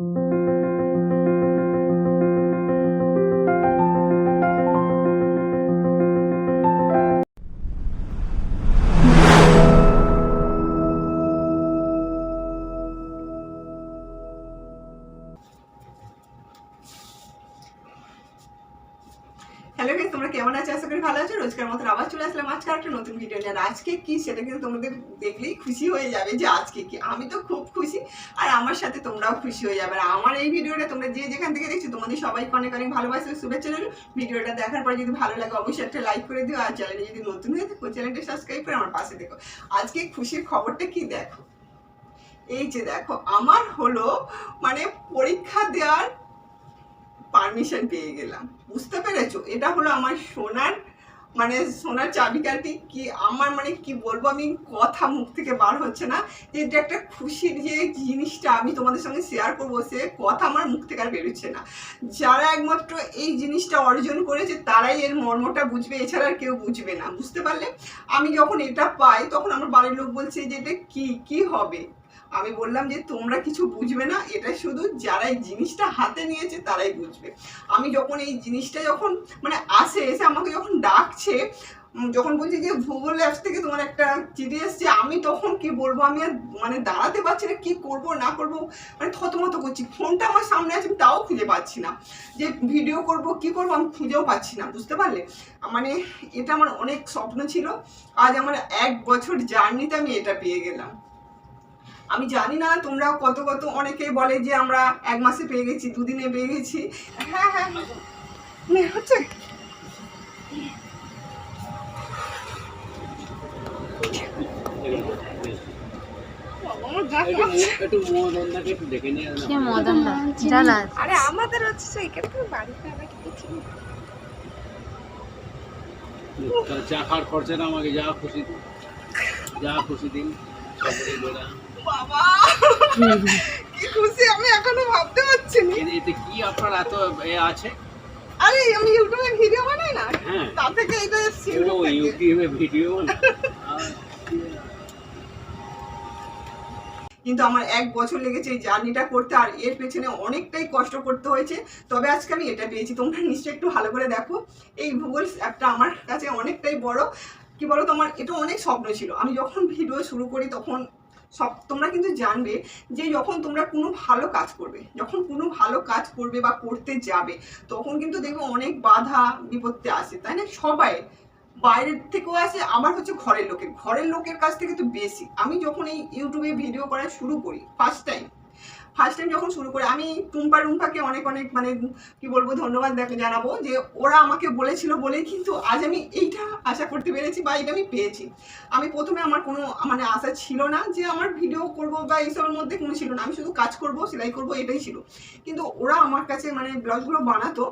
thank you hello guys তোমরা কেমন আছো? আশা করি ভালো আছো। রোজকার মতো আবার চলে আসলাম আজকে একটা নতুন ভিডিও নিয়ে। আর আজকে কি সেটা কিন্তু তোমাদের দেখলেই খুশি হয়ে যাবে যে আজকে কি। আমি তো খুব খুশি। আর আমার সাথে তোমরাও খুশি হয়ে যাবে। আর আমার এই ভিডিওটা তোমরা যে যেখান থেকে দেখছ, তোমাদের সবাইকে অনেক অনেক ভালোবাসা শুভেচ্ছা রইল। ভিডিওটা দেখার পর যদি ভালো লাগে, অবশ্যই একটা লাইক করে দিও। আর চ্যানেলে যদি নতুন হয়ে থাকো চ্যানেলটা সাবস্ক্রাইব করে আমার পাশে দেখো আজকে খুশির খবরটা কি দেখো? এই যে দেখো, আমার হলো মানে পরীক্ষা দেওয়ার পারমিশন পেয়ে গেলাম। বুঝতে পেরেছ? এটা হলো আমার সোনার মানে সোনার চাবিকাঠি। কি আমার মানে কি বলব? আমি কথা মুখ থেকে বার হচ্ছে না। এটা একটা খুশির যে জিনিসটা আমি তোমাদের সঙ্গে শেয়ার করব, সে কথা আমার মুখ থেকে আর বেরোচ্ছে না। যারা একমাত্র এই জিনিসটা অর্জন করেছে, তারাই এর মর্মটা বুঝবে। এছাড়া আর কেউ বুঝবে না। বুঝতে পারলে? আমি যখন এটা পাই, তখন আমার বাড়ির লোক বলছে যে, এটা কি? কি হবে? আমি বললাম যে তোমরা কিছু বুঝবে না এটা শুধু যারা এই জিনিসটা হাতে নিয়েছে তারাই বুঝবে। আমি যখন এই জিনিসটা যখন মানে আসে, এসে আমাকে যখন ডাকছে যখন বলছি যে ভূগোল অ্যাপস থেকে তোমার একটা চিঠি এসছে, আমি তখন কি বলব? আমি আর মানে দাঁড়াতে পারছি না, কি করব, না করব? মানে থতমত করছি। ফোনটা আমার সামনে আছে, আমি তাও খুঁজে পাচ্ছি না। যে ভিডিও করব, কি করব, আমি খুঁজেও পাচ্ছি না, বুঝতে পারলে? মানে এটা আমার অনেক স্বপ্ন ছিল। আজ আমার এক বছর জার্নিতে আমি এটা পেয়ে গেলাম। আমি জানি না তোমরা কত কত অনেকে বলে যে আমরা এক মাসে পেয়ে গেছি দুদিনে পেয়ে গেছি। হ্যাঁ হ্যাঁ হচ্ছে যা একটু করছে। মো- একটু মদনদাকে একটু ডেকে নিয়ে কে মদন দা জ্বালা আরে আমাদের হচ্ছে এখানে বাড়িতে আমরা কিছু চা খাওয়ার খরচাটা আমাকে যা খুশি দিন যা খুশি দিন। বাবা। কি খুশি আমি এখনও ভাবতে পারছি না এতে কি আপনার এত এ আছে? আরে আমি ইউটিউবে ভিডিও বানাই না? হ্যাঁ। তা থেকে এটা এসেছি ইউটিউবে ভিডিও কিন্তু আমার এক বছর লেগেছে এই জার্নিটা করতে আর এর পেছনে অনেকটাই কষ্ট করতে হয়েছে। তবে আজকে আমি এটা পেয়েছি তোমরা নিশ্চয়ই একটু ভালো করে দেখো। এই ভূগোল অ্যাপটা আমার কাছে অনেকটাই বড়। কি বলো তোমার এটা অনেক স্বপ্ন ছিল। আমি যখন ভিডিও শুরু করি তখন সব তোমরা কিন্তু জানবে যে যখন তোমরা কোনো ভালো কাজ করবে, যখন কোনো ভালো কাজ করবে বা করতে যাবে, তখন কিন্তু দেখবে অনেক বাধা বিপত্তি আসে, তাই না? সবাই বাইরের থেকেও আসে আমার হচ্ছে ঘরের লোকের। ঘরের লোকের কাছ থেকে তো বেশি। আমি যখন এই ইউটিউবে ভিডিও করা শুরু করি ফার্স্ট টাইম ফার্স্ট টাইম যখন শুরু করে, আমি টুম্পা রুম্পাকে অনেক অনেক মানে কি বলব, ধন্যবাদ দেখ জানাব যে ওরা আমাকে বলেছিল বলেই কিন্তু আজ আমি এইটা আশা করতে পেরেছি বা এটা আমি পেয়েছি। আমি প্রথমে আমার কোনো মানে আশা ছিল না যে আমার ভিডিও করব বা এইসবের মধ্যে কোনো ছিল না। আমি শুধু কাজ করব, সেলাই করব, এটাই ছিল। কিন্তু ওরা আমার কাছে মানে ব্লাউজগুলো বানাতো।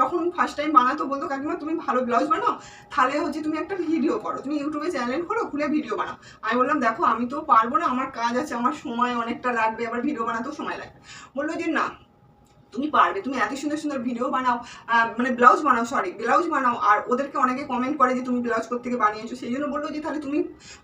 যখন ফার্স্ট টাইম বানাতো বলতো, কাকিমা, তুমি ভালো ব্লাউজ বানাও? তাহলে হচ্ছে তুমি একটা ভিডিও করো। তুমি ইউটিউবে চ্যানেল করো খুলে ভিডিও বানাও। আমি বললাম, দেখো, আমি তো পারব না, আমার কাজ আছে, আমার সময় অনেকটা লাগবে, আবার ভিডিও বানাতেও সময় লাগবে। বলল যে, না তুমি পারবে, তুমি এত সুন্দর সুন্দর ভিডিও বানাও মানে ব্লাউজ বানাও সরি ব্লাউজ বানাও, আর ওদেরকে অনেকে কমেন্ট করে যে তুমি ব্লাউজ থেকে বানিয়েছো, সেই জন্য বলল যে তাহলে তুমি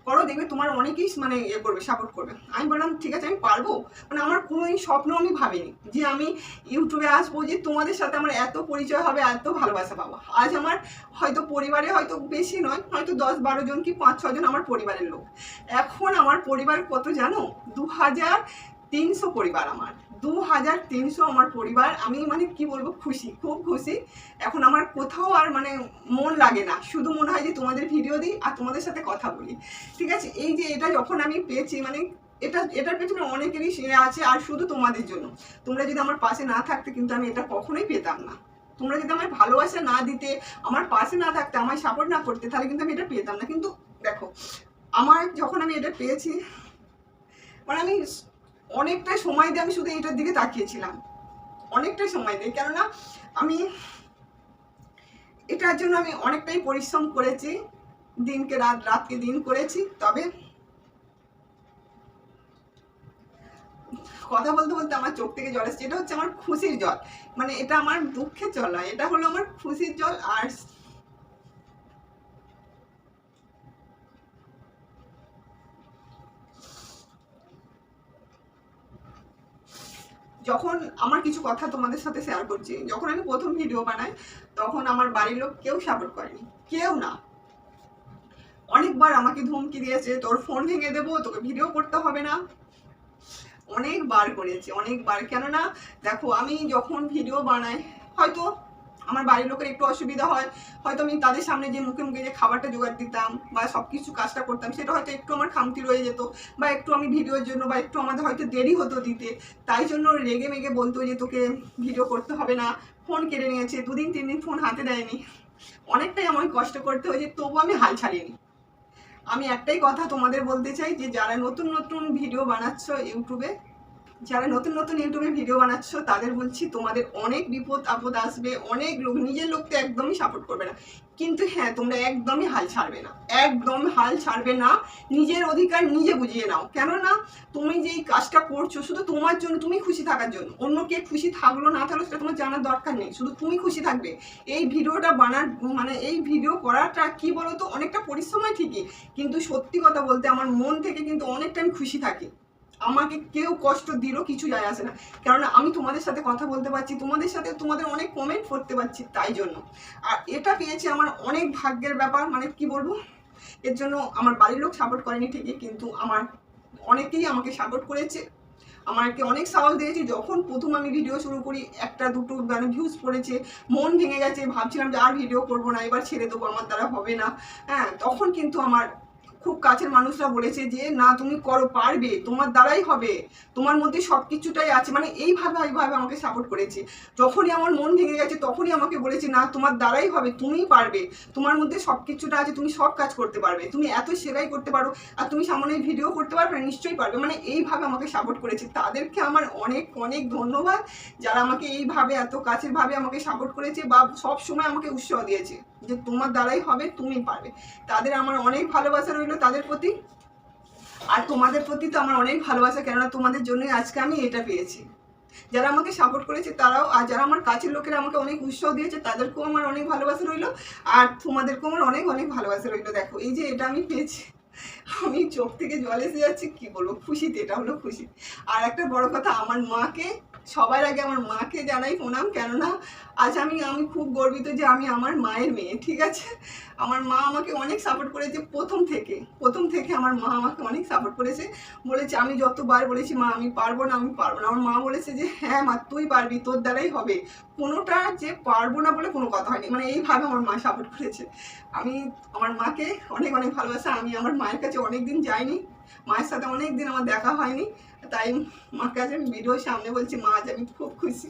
করো, দেখবে তোমার অনেকেই মানে ইয়ে করবে সাপোর্ট করবে। আমি বললাম, ঠিক আছে, আমি পারব। মানে আমার কোনো এই স্বপ্ন আমি ভাবিনি যে আমি ইউটিউবে আসব যে তোমাদের সাথে আমার এত পরিচয় হবে, এত ভালোবাসা পাবো। আজ আমার হয়তো পরিবারে হয়তো বেশি নয়, হয়তো দশ বারো জন কি পাঁচ ছজন আমার পরিবারের লোক। এখন আমার পরিবার কত জানো? দু হাজার তিনশো পরিবার আমার। দু হাজার তিনশো আমার পরিবার। আমি মানে কি বলব, খুশি, খুব খুশি। এখন আমার কোথাও আর মানে মন লাগে না। শুধু মনে হয় যে তোমাদের ভিডিও দিই আর তোমাদের সাথে কথা বলি। ঠিক আছে? এই যে এটা যখন আমি পেয়েছি মানে এটা, এটার পেছনে অনেকেরই সে আছে আর শুধু তোমাদের জন্য। তোমরা যদি আমার পাশে না থাকতে কিন্তু আমি এটা কখনোই পেতাম না। তোমরা যদি আমার ভালোবাসা না দিতে, আমার পাশে না থাকতে আমার সাপোর্ট না করতে, তাহলে কিন্তু আমি এটা পেতাম না। কিন্তু দেখো, আমার যখন আমি এটা পেয়েছি মানে আমি অনেকটা সময় দিয়ে আমি শুধু এটার দিকে তাকিয়েছিলাম। অনেকটাই সময় দিয়ে, কেননা আমি এটার জন্য আমি অনেকটাই পরিশ্রম করেছি, দিনকে রাত, রাতকে দিন করেছি। তবে কথা বলতে বলতে আমার চোখ থেকে জল এসছে। এটা হচ্ছে আমার খুশির জল। মানে এটা আমার দুঃখের জল নয়, এটা হলো আমার খুশির জল আর যখন আমার কিছু কথা তোমাদের সাথে শেয়ার করছি, যখন আমি প্রথম ভিডিও বানাই, তখন আমার বাড়ির লোক কেউ সাপোর্ট করেনি, কেউ না। অনেকবার আমাকে ধমকি দিয়েছে, তোর ফোন ভেঙে দেবো, তোকে ভিডিও করতে হবে না। অনেকবার করেছে, অনেকবার। কেননা, দেখো, আমি যখন ভিডিও বানাই, হয়তো আমার বাড়ির লোকের একটু অসুবিধা হয়। হয়তো আমি তাদের সামনে যে মুখে মুখে যে খাবারটা জোগাড় দিতাম বা সব কিছু কাজটা করতাম, সেটা হয়তো একটু আমার খামতি রয়ে যেত বা একটু আমি ভিডিওর জন্য বা একটু আমাদের হয়তো দেরি হতো দিতে। তাই জন্য রেগে মেগে বলতো যে, তোকে ভিডিও করতে হবে না। ফোন কেড়ে নিয়েছে। দুদিন, তিন দিন ফোন হাতে দেয়নি। অনেকটাই আমাকে কষ্ট করতে হয়েছে তবু আমি হাল ছাড়িনি। আমি একটাই কথা তোমাদের বলতে চাই যে, যারা নতুন নতুন ভিডিও বানাচ্ছ ইউটিউবে যারা নতুন নতুন ইউটিউবে ভিডিও বানাচ্ছ, তাদের বলছি তোমাদের অনেক বিপদ আপদ আসবে, অনেক লোক, নিজের লোক তো একদমই সাপোর্ট করবে না। কিন্তু হ্যাঁ তোমরা একদমই হাল ছাড়বে না। একদম হাল ছাড়বে না। নিজের অধিকার নিজে বুঝিয়ে নাও। কেননা তুমি যেই কাজটা করছ, শুধু তোমার জন্য, তুমি খুশি থাকার জন্য। অন্য কে খুশি থাকল না থাকল, সেটা তোমার জানার দরকার নেই। শুধু তুমি খুশি থাকবে। এই ভিডিওটা বানার মানে এই ভিডিও করাটা কি বলতো? অনেকটা পরিশ্রমই ঠিকই। কিন্তু সত্যি কথা বলতে আমার মন থেকে কিন্তু অনেকটা আমি খুশি থাকি। আমাকে কেউ কষ্ট দিল, কিছু যায় আসে না। কেননা আমি তোমাদের সাথে কথা বলতে পারছি, তোমাদের সাথে তোমাদের অনেক কমেন্ট করতে পারছি তাই জন্য। আর এটা পেয়েছে আমার অনেক ভাগ্যের ব্যাপার মানে কি বলব? এর জন্য আমার বাড়ির লোক সাপোর্ট করেনি ঠিকই, কিন্তু আমার অনেকেই আমাকে সাপোর্ট করেছে। আমাকে অনেক সাহস দিয়েছে, যখন প্রথম আমি ভিডিও শুরু করি, একটা, দুটো মানে ভিউজ পড়েছে, মন ভেঙে গেছে, ভাবছিলাম যে আর ভিডিও করব না, এবার ছেড়ে দেবো, আমার দ্বারা হবে না। হ্যাঁ তখন কিন্তু আমার খুব কাছের মানুষরা বলেছে যে, না, তুমি করো, পারবে, তোমার দ্বারাই হবে, তোমার মধ্যে সব কিছুটাই আছে। মানে এইভাবে এইভাবে আমাকে সাপোর্ট করেছে। যখনই আমার মন ভেঙে গেছে, তখনই আমাকে বলেছে, না, তোমার দ্বারাই হবে, তুমিই পারবে, তোমার মধ্যে সব কিছুটা আছে, তুমি সব কাজ করতে পারবে, তুমি এত সেলাই করতে পারো, আর তুমি সামনে ভিডিও করতে পারবে, নিশ্চয়ই পারবে। মানে এইভাবে আমাকে সাপোর্ট করেছে। তাদেরকে আমার অনেক অনেক ধন্যবাদ, যারা আমাকে এইভাবে, এত কাছের ভাবে আমাকে সাপোর্ট করেছে বা সব সময় আমাকে উৎসাহ দিয়েছে যে, তোমার দ্বারাই হবে, তুমি পারবে। তাদের আমার অনেক ভালোবাসা রইল। তাদের প্রতি। আর তোমাদের প্রতি তো আমার অনেক ভালোবাসা, কেননা তোমাদের জন্যই আজকে আমি এটা পেয়েছি। যারা আমাকে সাপোর্ট করেছে তারাও, আর যারা আমার কাছের লোকেরা আমাকে অনেক উৎসাহ দিয়েছে, তাদেরকেও আমার অনেক ভালোবাসা রইল। আর তোমাদেরকেও আমার অনেক অনেক ভালোবাসা রইল। দেখো, এই যে এটা আমি পেয়েছি। আমি চোখ থেকে জল এসে যাচ্ছে, কি বলব? খুশিতে, এটা হলো খুশি। আর একটা বড় কথা, আমার মাকে সবার আগে আমার মাকে জানাই প্রণাম। কেননা আজ আমি আমি খুব গর্বিত যে আমি আমার মায়ের মেয়ে, ঠিক আছে? আমার মা আমাকে অনেক সাপোর্ট করেছে প্রথম থেকে। প্রথম থেকে আমার মা আমাকে অনেক সাপোর্ট করেছে। বলেছে, আমি যতবার বলেছি, মা, আমি পারব না, আমি পারব না। আমার মা বলেছে যে হ্যাঁ মা, তুই পারবি, তোর দ্বারাই হবে। কোনোটা যে পারব না বলে কোনো কথা হয়নি। মানে এইভাবে আমার মা সাপোর্ট করেছে। আমি, আমার মাকে অনেক অনেক ভালোবাসা। আমি আমার মায়ের কাছে অনেক দিন যাইনি। মায়ের সাথে অনেক দিন আমার দেখা হয়নি। তাই মার কাছে আমি সামনে বলছি, মা, আজ আমি খুব খুশি।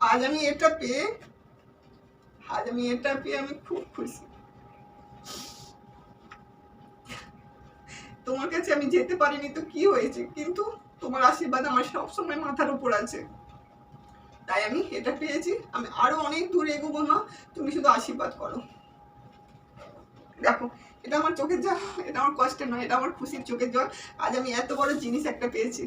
আজ আমি এটা পেয়ে, আজ আমি এটা পেয়ে আমি খুব খুশি। তোমার কাছে আমি যেতে পারিনি তো কি হয়েছে? কিন্তু তোমার আশীর্বাদ আমার সবসময় মাথার উপর আছে। তাই আমি এটা পেয়েছি। আমি আরও অনেক দূর এগোবো, মা। তুমি শুধু আশীর্বাদ করো। দেখো, এটা আমার চোখের জল, এটা আমার কষ্টের নয়, এটা আমার খুশির চোখের জল। আজ আমি এত বড় জিনিস একটা পেয়েছি।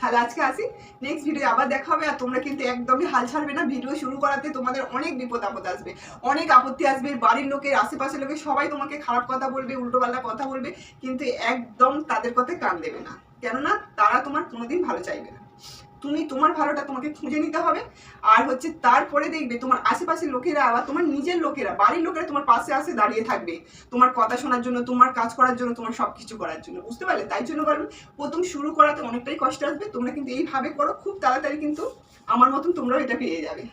তাহলে আজকে আসি নেক্সট ভিডিও আবার দেখা হবে, আর তোমরা কিন্তু একদমই হাল ছাড়বে না। ভিডিও শুরু করাতে তোমাদের অনেক বিপদ আপদ আসবে, অনেক আপত্তি আসবে, বাড়ির লোকের, আশেপাশের লোকের, সবাই তোমাকে খারাপ কথা বলবে, উল্টোপাল্টা কথা বলবে, কিন্তু একদম তাদের কথায় কান দেবে না। কেননা তারা তোমার কোনোদিন ভালো চাইবে না। তুমি তোমার ভালোটা তোমাকে খুঁজে নিতে হবে। আর হচ্ছে তারপরে দেখবে তোমার আশেপাশের লোকেরা আবার তোমার নিজের লোকেরা, বাড়ির লোকেরা তোমার পাশে আসে দাঁড়িয়ে থাকবে। তোমার কথা শোনার জন্য, তোমার কাজ করার জন্য, তোমার সব কিছু করার জন্য। বুঝতে পারলে? তাই জন্য বলুন প্রথম শুরু করাতে অনেকটাই কষ্ট আসবে। তোমরা কিন্তু এইভাবে করো, খুব তাড়াতাড়ি কিন্তু আমার মতন তোমরাও এটা পেয়ে যাবে।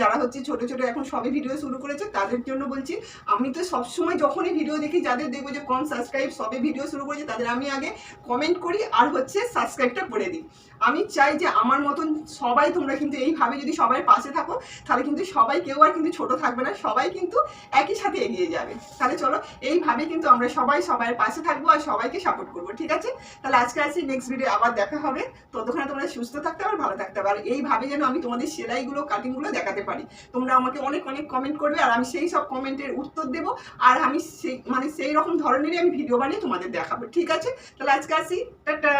যারা হচ্ছে ছোট ছোট এখন সবে ভিডিও শুরু করেছে, তাদের জন্য বলছি, আমি তো সবসময় যখনই ভিডিও দেখি, যাদের দেখব যে কম সাবস্ক্রাইব সবে ভিডিও শুরু করেছে, তাদের আমি আগে কমেন্ট করি আর হচ্ছে সাবস্ক্রাইবটা করে দিই। আমি চাই যে আমার মতন সবাই তোমরা কিন্তু এইভাবে যদি সবাই পাশে থাকো, তাহলে কিন্তু সবাই কেউ আর কিন্তু ছোট থাকবে না, সবাই কিন্তু একই সাথে এগিয়ে যাবে। তাহলে চলো, এইভাবে কিন্তু আমরা সবাই সবাই পাশে থাকব আর সবাইকে সাপোর্ট করব, ঠিক আছে? তাহলে আজকে আসি নেক্সট ভিডিও আবার দেখা হবে। ততক্ষণে তোমরা সুস্থ থাকতে আর ভালো থাকতে আর এইভাবে যেন আমি তোমাদের সেলাইগুলো কাটিংগুলো দেখাতে পারি। তোমরা আমাকে অনেক অনেক কমেন্ট করবে আর আমি সেই সব কমেন্টের উত্তর দেবো। আর আমি সেই মানে সেই রকম ধরনেরই আমি ভিডিও বানিয়ে তোমাদের দেখাবো। ঠিক আছে? তাহলে আজকে আসি। টাটা!